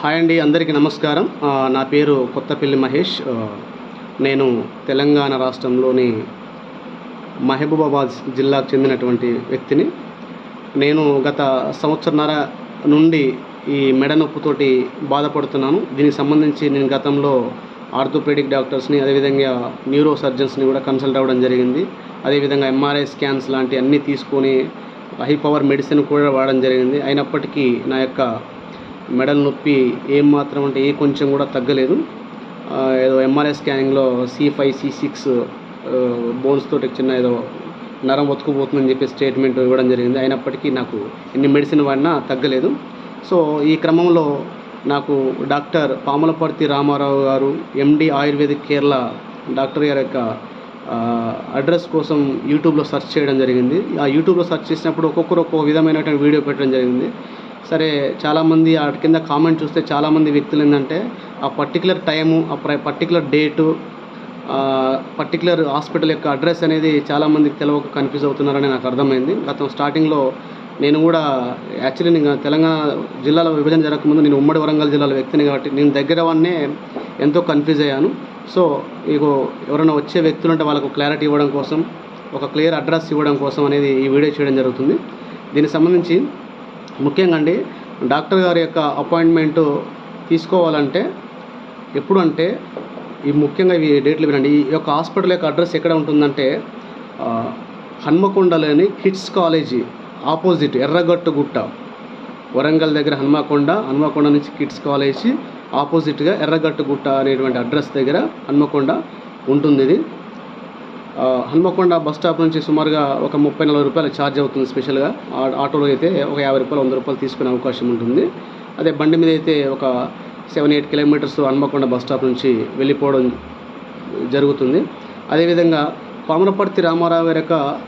Hi అండి అందరికీ నమస్కారం. నా పేరు కొత్తపల్లి మహేష్. నేను తెలంగాణ రాష్ట్రంలోని మహబూబాబాద్ జిల్లాకు చెందినటువంటి వ్యక్తిని. నేను గత సంవత్సరన్నర నుండి ఈ మెడ నొప్పుతోటి బాధపడుతున్నాను. దీనికి సంబంధించి నేను గతంలో ఆర్థోపెడిక్ డాక్టర్స్ని అదేవిధంగా న్యూరో సర్జన్స్ని కూడా కన్సల్ట్ అవ్వడం జరిగింది. అదేవిధంగా ఎంఆర్ఐ స్కాన్స్ లాంటి అన్నీ తీసుకొని హై పవర్ మెడిసిన్ కూడా వాడడం జరిగింది. అయినప్పటికీ నా యొక్క మెడల్ నొప్పి ఏం మాత్రం అంటే ఏ కొంచెం కూడా తగ్గలేదు. ఏదో MRI స్కానింగ్లో C five C six bones తోటి చిన్న ఏదో నరం ఒత్తుకుపోతుందని చెప్పి స్టేట్మెంట్ ఇవ్వడం జరిగింది. అయినప్పటికీ నాకు ఎన్ని మెడిసిన్ వాడినా తగ్గలేదు. సో ఈ క్రమంలో నాకు డాక్టర్ పాములపర్తి రామారావు గారు ఎండి ఆయుర్వేదిక్ కేరళ డాక్టర్ గారి యొక్క అడ్రస్ కోసం యూట్యూబ్లో సెర్చ్ చేయడం జరిగింది. ఆ యూట్యూబ్లో సెర్చ్ చేసినప్పుడు ఒక్కొక్కరు ఒక్కొక్క విధమైనటువంటి వీడియో పెట్టడం జరిగింది. సరే చాలామంది వాటి కింద కామెంట్ చూస్తే చాలామంది వ్యక్తులు ఏంటంటే ఆ పర్టికులర్ టైము ఆ పర్టికులర్ డేటు పర్టికులర్ హాస్పిటల్ యొక్క అడ్రస్ అనేది చాలామందికి తెలియక కన్ఫ్యూజ్ అవుతున్నారని నాకు అర్థమైంది. గతం స్టార్టింగ్లో నేను కూడా యాక్చువల్లీ నేను తెలంగాణ జిల్లాలో విభజన జరగకముందు నేను ఉమ్మడి వరంగల్ జిల్లాలో వ్యక్తిని కాబట్టి నేను దగ్గర వాడినే ఎంతో కన్ఫ్యూజ్ అయ్యాను. సో ఇగో ఎవరైనా వచ్చే వ్యక్తులు ఉంటే వాళ్ళకు క్లారిటీ ఇవ్వడం కోసం ఒక క్లియర్ అడ్రస్ ఇవ్వడం కోసం అనేది ఈ వీడియో చేయడం జరుగుతుంది. దీనికి సంబంధించి ముఖ్యంగా అండి డాక్టర్ గారి యొక్క అపాయింట్మెంటు తీసుకోవాలంటే ఎప్పుడు అంటే ఈ ముఖ్యంగా ఇవి డేట్లు వినండి. ఈ యొక్క హాస్పిటల్ యొక్క అడ్రస్ ఎక్కడ ఉంటుందంటే హన్మకొండలోని KITS college opposite Erragattugutta. Warangal దగ్గర హన్మకొండ హన్మకొండ నుంచి కిడ్స్ కాలేజీ ఆపోజిట్గా ఎర్రగట్టుగుట్ట అనేటువంటి అడ్రస్ దగ్గర హన్మకొండ ఉంటుంది ఇది హన్మకొండ బస్ స్టాప్ నుంచి సుమారుగా ఒక ముప్పై నలభై రూపాయలు ఛార్జ్ అవుతుంది స్పెషల్గా ఆ- ఆటోలో అయితే ఒక యాభై రూపాయలు వంద రూపాయలు తీసుకునే అవకాశం ఉంటుంది. అదే బండి మీద అయితే ఒక seven eight kilometres Hanamkonda bus stop నుంచి వెళ్ళిపోవడం జరుగుతుంది. అదేవిధంగా పామరపర్తి రామారావు గారి యొక్క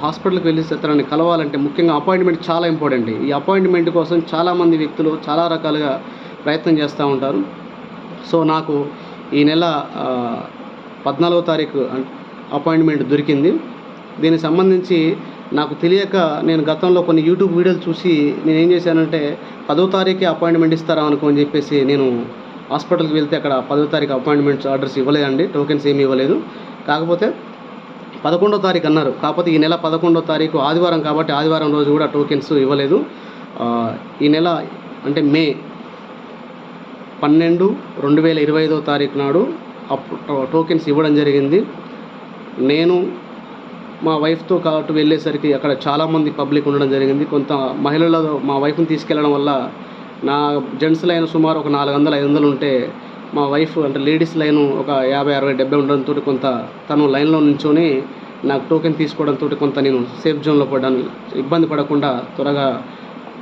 హాస్పిటల్కి వెళ్ళి తనని కలవాలంటే ముఖ్యంగా అపాయింట్మెంట్ చాలా ఇంపార్టెంట్ ఈ అపాయింట్మెంట్ కోసం చాలామంది వ్యక్తులు చాలా రకాలుగా ప్రయత్నం చేస్తూ ఉంటారు. సో నాకు ఈ నెల పద్నాలుగో తారీఖు అపాయింట్మెంట్ దొరికింది. దీనికి సంబంధించి నాకు తెలియక నేను గతంలో కొన్ని యూట్యూబ్ వీడియోలు చూసి నేను ఏం చేశానంటే పదో తారీఖే అపాయింట్మెంట్ ఇస్తారా అనుకో అని చెప్పేసి నేను హాస్పిటల్కి వెళ్తే అక్కడ పదో తారీఖు అపాయింట్మెంట్స్ ఆర్డర్స్ ఇవ్వలేదండి టోకెన్స్ ఏమీ ఇవ్వలేదు. కాకపోతే పదకొండో తారీఖు అన్నారు. కాకపోతే ఈ నెల పదకొండో తారీఖు ఆదివారం కాబట్టి ఆదివారం రోజు కూడా టోకెన్స్ ఇవ్వలేదు. ఈ నెల అంటే మే పన్నెండు రెండు వేల ఇరవై ఐదో తారీఖు నాడు అప్పుడు టోకెన్స్ ఇవ్వడం జరిగింది. నేను మా వైఫ్తో కాబట్టి వెళ్ళేసరికి అక్కడ చాలామంది పబ్లిక్ ఉండడం జరిగింది. కొంత మహిళల మా వైఫ్ని తీసుకెళ్ళడం వల్ల నా జెంట్స్ లైన్ సుమారు ఒక నాలుగు వందలు ఐదు వందలు ఉంటే మా వైఫ్ అంటే లేడీస్ లైన్ ఒక యాభై అరవై డెబ్బై ఉండడంతో కొంత తను లైన్లో నుంచొని నాకు టోకెన్ తీసుకోవడంతో కొంత నేను సేఫ్ జోన్లో పడ్డాను. ఇబ్బంది పడకుండా త్వరగా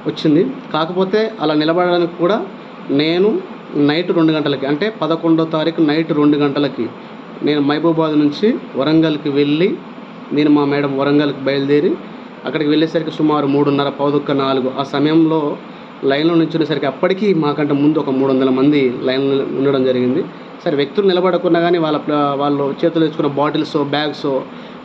వచ్చింది. కాకపోతే అలా నిలబడడానికి కూడా నేను నైట్ రెండు గంటలకి అంటే పదకొండో తారీఖు నైట్ రెండు గంటలకి నేను మహబూబాద్ నుంచి వరంగల్కి వెళ్ళి నేను మా మేడం వరంగల్కి బయలుదేరి అక్కడికి వెళ్ళేసరికి సుమారు మూడున్నర పౌదొక్క నాలుగు ఆ సమయంలో లైన్లో నిల్చునేసరికి అప్పటికి మాకంటే ముందు ఒక మూడు వందల మంది లైన్లో ఉండడం జరిగింది. సరే వ్యక్తులు నిలబడకున్నా కానీ వాళ్ళ వాళ్ళు చేతులు తెచ్చుకున్న బాటిల్స్ బ్యాగ్స్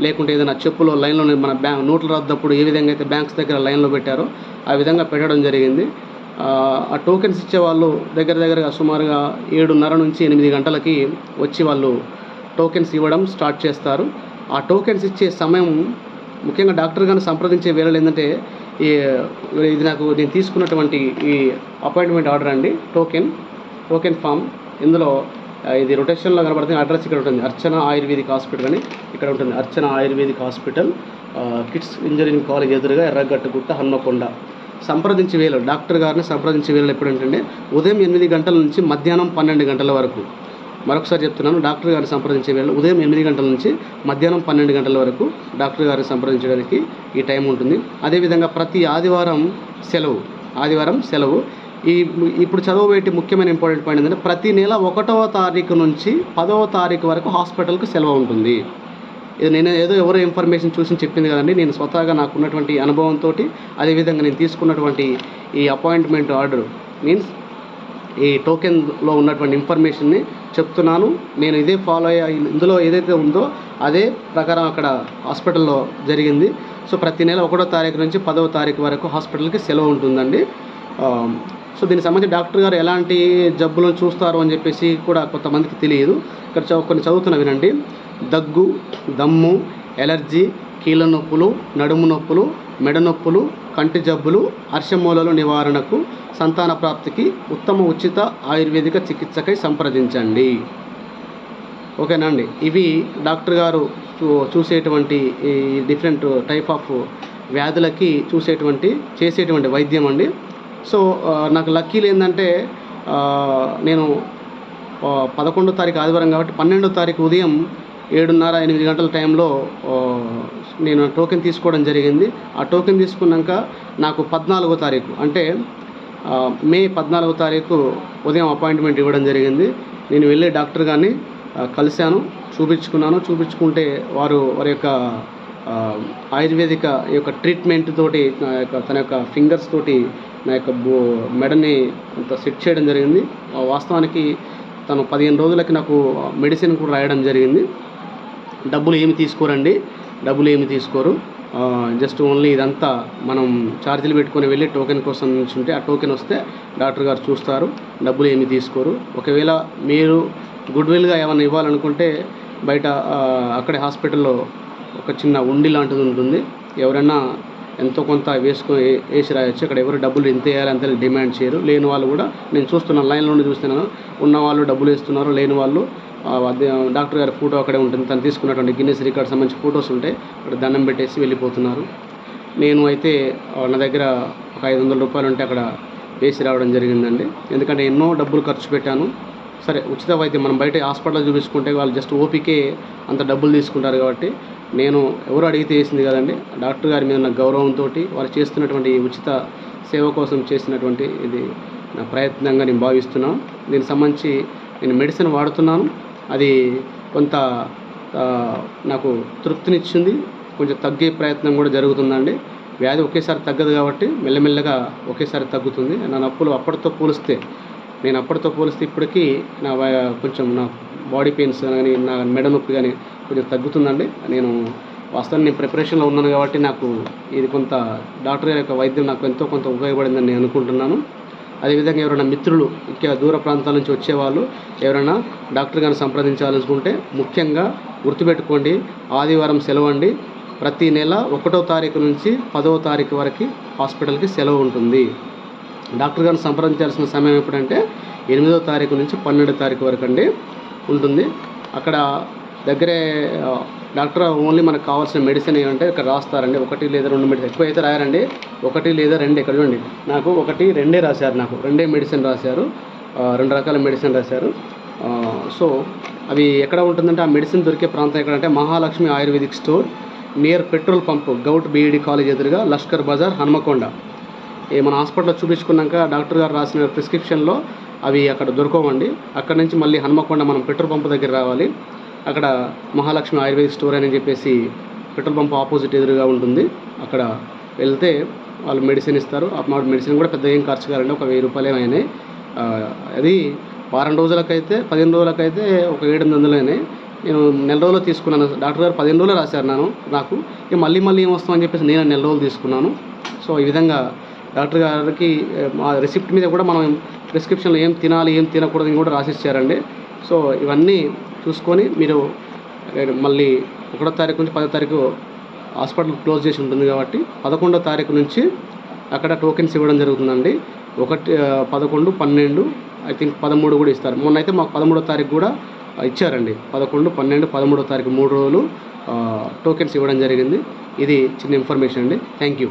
లేకుంటే ఏదైనా చెప్పులో లైన్లో మన బ్యాంక్ నోట్ల రద్దప్పుడు ఏ విధంగా అయితే బ్యాంక్స్ దగ్గర లైన్లో పెట్టారో ఆ విధంగా పెట్టడం జరిగింది. ఆ టోకెన్స్ ఇచ్చే వాళ్ళు దగ్గర దగ్గరగా సుమారుగా ఏడున్నర నుంచి ఎనిమిది గంటలకి వచ్చి వాళ్ళు టోకెన్స్ ఇవ్వడం స్టార్ట్ చేస్తారు. ఆ టోకెన్స్ ఇచ్చే సమయం ముఖ్యంగా డాక్టర్ గారిని సంప్రదించే వేళలు ఏంటంటే ఈ ఇది నాకు నేను తీసుకున్నటువంటి ఈ అపాయింట్మెంట్ ఆర్డర్ అండి. Token token form. ఇందులో ఇది రొటేషన్లో కనబడుతుంది. అడ్రస్ ఇక్కడ ఉంటుంది. అర్చన ఆయుర్వేదిక్ హాస్పిటల్ అని ఇక్కడ ఉంటుంది. Archana ayurvedic hospital KITS engineering college ఎదురుగా ఎర్రగట్టుగుట్ట హన్మకొండ. సంప్రదించే వేలు డాక్టర్ గారిని సంప్రదించే వేళలు ఎప్పుడు ఏంటంటే ఉదయం ఎనిమిది గంటల నుంచి మధ్యాహ్నం పన్నెండు గంటల వరకు. మరొకసారి చెప్తున్నాను డాక్టర్ గారిని సంప్రదించే వేళ ఉదయం ఎనిమిది గంటల నుంచి మధ్యాహ్నం పన్నెండు గంటల వరకు డాక్టర్ గారిని సంప్రదించడానికి ఈ టైం ఉంటుంది. అదేవిధంగా ప్రతి ఆదివారం సెలవు ఆదివారం సెలవు. ఈ ఇప్పుడు చదవబెట్టి ముఖ్యమైన ఇంపార్టెంట్ పాయింట్ ఏంటంటే ప్రతి నెల ఒకటవ తారీఖు నుంచి పదవ తారీఖు వరకు హాస్పిటల్కి సెలవు ఉంటుంది. ఇది నేను ఏదో ఎవరో ఇన్ఫర్మేషన్ చూసి చెప్పింది కదండి నేను స్వతహాగా నాకున్నటువంటి అనుభవంతో అదేవిధంగా నేను తీసుకున్నటువంటి ఈ అపాయింట్మెంట్ ఆర్డర్ మీన్స్ ఈ టోకెన్లో ఉన్నటువంటి ఇన్ఫర్మేషన్ని చెప్తున్నాను. నేను ఇదే ఫాలో అయ్యా ఇందులో ఏదైతే ఉందో అదే ప్రకారం అక్కడ హాస్పిటల్లో జరిగింది. సో ప్రతి నెల ఒకటో తారీఖు నుంచి పదవ తారీఖు వరకు హాస్పిటల్కి సెలవు ఉంటుందండి. సో దీనికి సంబంధించి డాక్టర్ గారు ఎలాంటి జబ్బులను చూస్తారు అని చెప్పేసి కూడా కొంతమందికి తెలియదు. ఇక్కడ చదువు కొన్ని చదువుతున్న వినండి. దగ్గు దమ్ము ఎలర్జీ కీళ్ళ నొప్పులు నడుము నొప్పులు మెడనొప్పులు కంటి జబ్బులు అర్షమూలల నివారణకు సంతాన ప్రాప్తికి ఉత్తమ ఉచిత ఆయుర్వేదిక చికిత్సకై సంప్రదించండి. ఓకేనా అండి? ఇవి డాక్టర్ గారు చూ చూసేటువంటి ఈ డిఫరెంట్ టైప్ ఆఫ్ వ్యాధులకి చూసేటువంటి చేసేటువంటి వైద్యం అండి. సో నాకు లక్కీలు ఏంటంటే నేను పదకొండో తారీఖు ఆదివారం కాబట్టి పన్నెండో తారీఖు ఉదయం ఏడున్నర ఎనిమిది గంటల టైంలో నేను టోకెన్ తీసుకోవడం జరిగింది. ఆ టోకెన్ తీసుకున్నాక నాకు పద్నాలుగో తారీఖు అంటే మే పద్నాలుగో తారీఖు ఉదయం అపాయింట్మెంట్ ఇవ్వడం జరిగింది. నేను వెళ్ళి డాక్టర్ గారిని కలిశాను చూపించుకున్నాను. చూపించుకుంటే వారు వారి యొక్క ఆయుర్వేదిక ఈ యొక్క ట్రీట్మెంట్ తోటి నా యొక్క తన యొక్క ఫింగర్స్ తోటి నా యొక్క బో మెడని కొంత సెట్ చేయడం జరిగింది. వాస్తవానికి తను పదిహేను రోజులకి నాకు మెడిసిన్ కూడా రాయడం జరిగింది. డబ్బులు ఏమి తీసుకోరండి? డబ్బులు ఏమి తీసుకోరు. జస్ట్ ఓన్లీ ఇదంతా మనం ఛార్జీలు పెట్టుకొని వెళ్ళి టోకెన్ కోసం ఉంటే ఆ టోకెన్ వస్తే డాక్టర్ గారు చూస్తారు. డబ్బులు ఏమి తీసుకోరు. ఒకవేళ మీరు గుడ్విల్గా ఏమైనా ఇవ్వాలనుకుంటే బయట అక్కడే హాస్పిటల్లో ఒక చిన్న ఉండి లాంటిది ఉంటుంది. ఎవరైనా ఎంతో కొంత వేసుకొని వేసి రాయొచ్చు. అక్కడ ఎవరు డబ్బులు ఎంత వేయాలి అంత డిమాండ్ చేయరు. లేని వాళ్ళు కూడా నేను చూస్తున్నాను లైన్లో నుండి చూస్తున్నాను. ఉన్న వాళ్ళు డబ్బులు వేస్తున్నారు లేని వాళ్ళు డాక్టర్ గారి ఫోటో అక్కడే ఉంటుంది. తను తీసుకున్నటువంటి గిన్నెస్ రికార్డ్ సంబంధించి ఫొటోస్ ఉంటాయి అక్కడ దండం పెట్టేసి వెళ్ళిపోతున్నారు. నేను అయితే నా దగ్గర ఒక ఐదు వందల రూపాయలు ఉంటే అక్కడ వేసి రావడం జరిగిందండి. ఎందుకంటే ఎన్నో డబ్బులు ఖర్చు పెట్టాను. సరే ఉచిత వైద్యం మనం బయట హాస్పిటల్లో చూపించుకుంటే వాళ్ళు జస్ట్ ఓపీకే అంత డబ్బులు తీసుకుంటారు కాబట్టి నేను ఎవరు అడిగితే వేసింది కదండి. డాక్టర్ గారి మీద ఉన్న గౌరవంతో వారు చేస్తున్నటువంటి ఉచిత సేవ కోసం చేసినటువంటి ఇది నా ప్రయత్నంగా నేను భావిస్తున్నాను. దీనికి సంబంధించి నేను మెడిసిన్ వాడుతున్నాను. అది కొంత నాకు తృప్తినిచ్చింది. కొంచెం తగ్గే ప్రయత్నం కూడా జరుగుతుందండి. వ్యాధి ఒకేసారి తగ్గదు కాబట్టి మెల్లమెల్లగా ఒకేసారి తగ్గుతుంది. నా నొప్పులు అప్పటితో పోలిస్తే నేను అప్పటితో పోలిస్తే ఇప్పటికీ నా కొంచెం నా బాడీ పెయిన్స్ కానీ నా మెడ నొప్పి కానీ కొంచెం తగ్గుతుందండి. నేను వాస్తవాన్ని నేను ప్రిపరేషన్లో ఉన్నాను కాబట్టి నాకు ఇది కొంత డాక్టర్ గారి యొక్క వైద్యం నాకు ఎంతో కొంత ఉపయోగపడిందని నేను అనుకుంటున్నాను. అదేవిధంగా ఎవరైనా మిత్రులు ఇంకా దూర ప్రాంతాల నుంచి వచ్చేవాళ్ళు ఎవరైనా డాక్టర్ గారిని సంప్రదించాలనుకుంటే ముఖ్యంగా గుర్తుపెట్టుకోండి ఆదివారం సెలవు అండి ప్రతి నెల ఒకటో తారీఖు నుంచి పదవ తారీఖు వరకు హాస్పిటల్కి సెలవు ఉంటుంది. డాక్టర్ గారిని సంప్రదించాల్సిన సమయం ఎప్పుడంటే ఎనిమిదో తారీఖు నుంచి పన్నెండో తారీఖు వరకు అండి ఉంటుంది. అక్కడ దగ్గరే డాక్టర్ ఓన్లీ మనకు కావాల్సిన మెడిసిన్ ఏమంటే ఇక్కడ రాస్తారండి. ఒకటి లేదా రెండు మెడిసిన్. ఎక్కువ అయితే రాయారండి. ఒకటి లేదా రెండు ఇక్కడ చూడండి. నాకు ఒకటి రెండే రాశారు నాకు. రెండే మెడిసిన్ రాశారు. రెండు రకాల మెడిసిన్ రాశారు. సో అవి ఎక్కడ ఉంటుందంటే ఆ మెడిసిన్ దొరికే ప్రాంతం ఎక్కడంటే Mahalakshmi ayurvedic store near petrol pump govt BEd college ఎదురుగా లష్కర్ బజార్ హన్మకొండ. ఏ మన హాస్పిటల్లో చూపించుకున్నాక డాక్టర్ గారు రాసిన ప్రిస్క్రిప్షన్లో అవి అక్కడ దొరకవండి. అక్కడ నుంచి మళ్ళీ హన్మకొండ మనం పెట్రోల్ పంప్ దగ్గర రావాలి. అక్కడ మహాలక్ష్మి ఆయుర్వేదిక్ స్టోర్ అని చెప్పేసి పెట్రోల్ పంప్ ఆపోజిట్ ఎదురుగా ఉంటుంది. అక్కడ వెళ్తే వాళ్ళు మెడిసిన్ ఇస్తారు. అప్పుడు మా మెడిసిన్ కూడా పెద్ద ఏం ఖర్చు కాదండి. ఒక వెయ్యి రూపాయలు అయినాయి. అది వారం రోజులకైతే పదిహేను రోజులకైతే ఒక ఏడు ఎనిమిది వందలు అయినాయి. నేను నెల రోజులు తీసుకున్నాను. డాక్టర్ గారు పదిహేను రోజులు రాశారు నేను నాకు. ఇక మళ్ళీ మళ్ళీ ఏం వస్తామని చెప్పేసి నేను నెల రోజులు తీసుకున్నాను. సో ఈ విధంగా డాక్టర్ గారికి మా రిసిప్ట్ మీద కూడా మనం ప్రిస్క్రిప్షన్లో ఏం తినాలి ఏం తినకూడదు అని కూడా రాసిచ్చారండి. సో ఇవన్నీ చూసుకొని మీరు మళ్ళీ ఒకటో తారీఖు నుంచి పదో తారీఖు హాస్పిటల్ క్లోజ్ చేసి ఉంటుంది కాబట్టి పదకొండో తారీఖు నుంచి అక్కడ టోకెన్స్ ఇవ్వడం జరుగుతుందండి. ఒకటి పదకొండు పన్నెండు ఐ థింక్ పదమూడు కూడా ఇస్తారు. మొన్న అయితే మాకు పదమూడో తారీఖు కూడా ఇచ్చారండి. పదకొండు పన్నెండు పదమూడో తారీఖు మూడు రోజులు టోకెన్స్ ఇవ్వడం జరిగింది. ఇది చిన్న ఇన్ఫర్మేషన్ అండి. Thank you.